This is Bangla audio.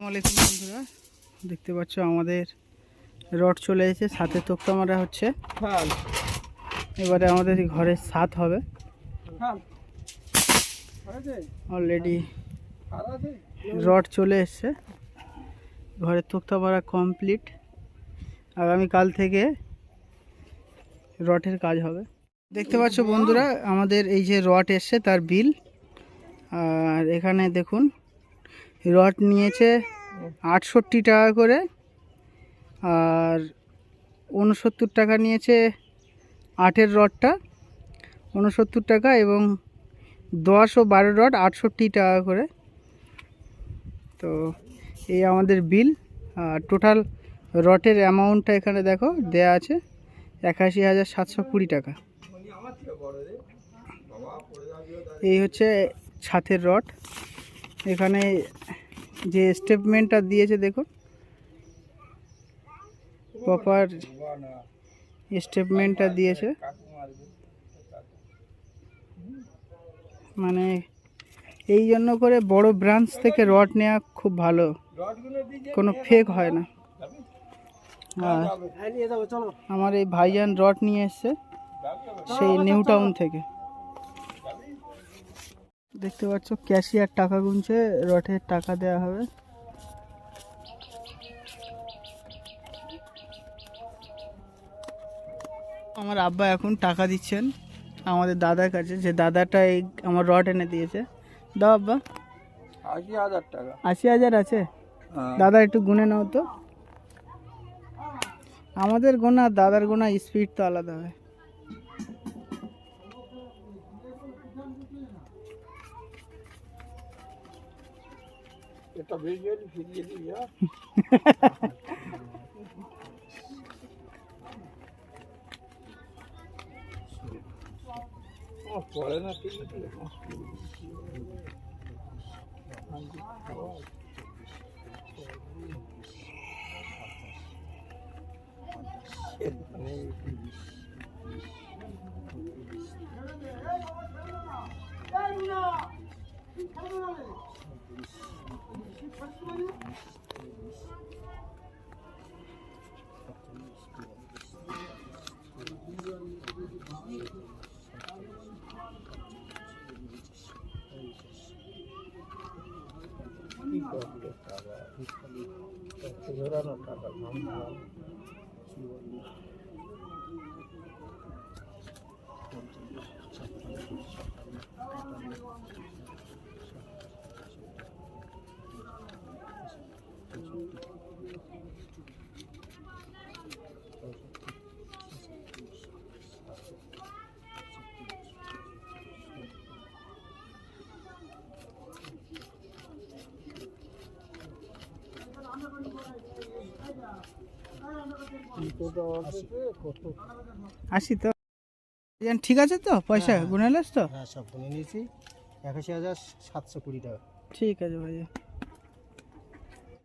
আসসালামাইকুম বন্ধুরা। দেখতে পাচ্ছ আমাদের রড চলে এসেছে সাথে তোক্তা মারা হচ্ছে। এবারে আমাদের ঘরের ছাদ হবে। অলরেডি রড চলে এসছে। ঘরের তোক্তা মারা কমপ্লিট আগামীকাল থেকে রটের কাজ হবে। দেখতে পাচ্ছ বন্ধুরা আমাদের এই যে রড এসছে তার বিল। আর এখানে দেখুন রড নিয়েছে আটষট্টি টাকা করে আর উনসত্তর টাকা নিয়েছে আটের রডটা। উনসত্তর টাকা এবং দশ ও বারো রড আটষট্টি টাকা করে। তো এই আমাদের বিল। আর টোটাল রটের অ্যামাউন্টটা এখানে দেখো, দেয়া আছে একাশি হাজার সাতশো কুড়ি টাকা। এই হচ্ছে ছাতের রড। এখানে যে স্টেটমেন্টটা দিয়েছে, দেখুন। প্রপার স্টেটমেন্টটা দিয়েছে। মানে এই জন্য করে বড় ব্রাঞ্চ থেকে রড নেওয়া খুব ভালো। কোনো ফেক হয় না। আর আমার এই ভাইজান রড নিয়ে এসছে, সেই নিউ টাউন থেকে। দেখতে পাচ্ছ ক্যাশিয়ার টাকা গুনছে রথের টাকা দেওয়া হবে। আমার আব্বা এখন টাকা দিচ্ছেন আমাদের দাদার কাছে যে দাদাটা এই আমার রড এনে দিয়েছে। দাও আব্বা। আশি হাজার টাকা। আশি হাজার আছে? দাদা একটু গুনে নাও তো। আমাদের গোনা দাদার গোনা স্পিড তো আলাদা হয়। এটা ভিজুয়ালি ফিরিয়ে দিই হ্যাঁ ও, পড়ে না ঠিক জোরানো Thank you. আসি তো। ঠিক আছে তো? পয়সা গুনে নিস তো? হ্যাঁ সব গুনে নিয়েছি। একাশি হাজার সাতশো কুড়ি টাকা। ঠিক আছে ভাইয়া।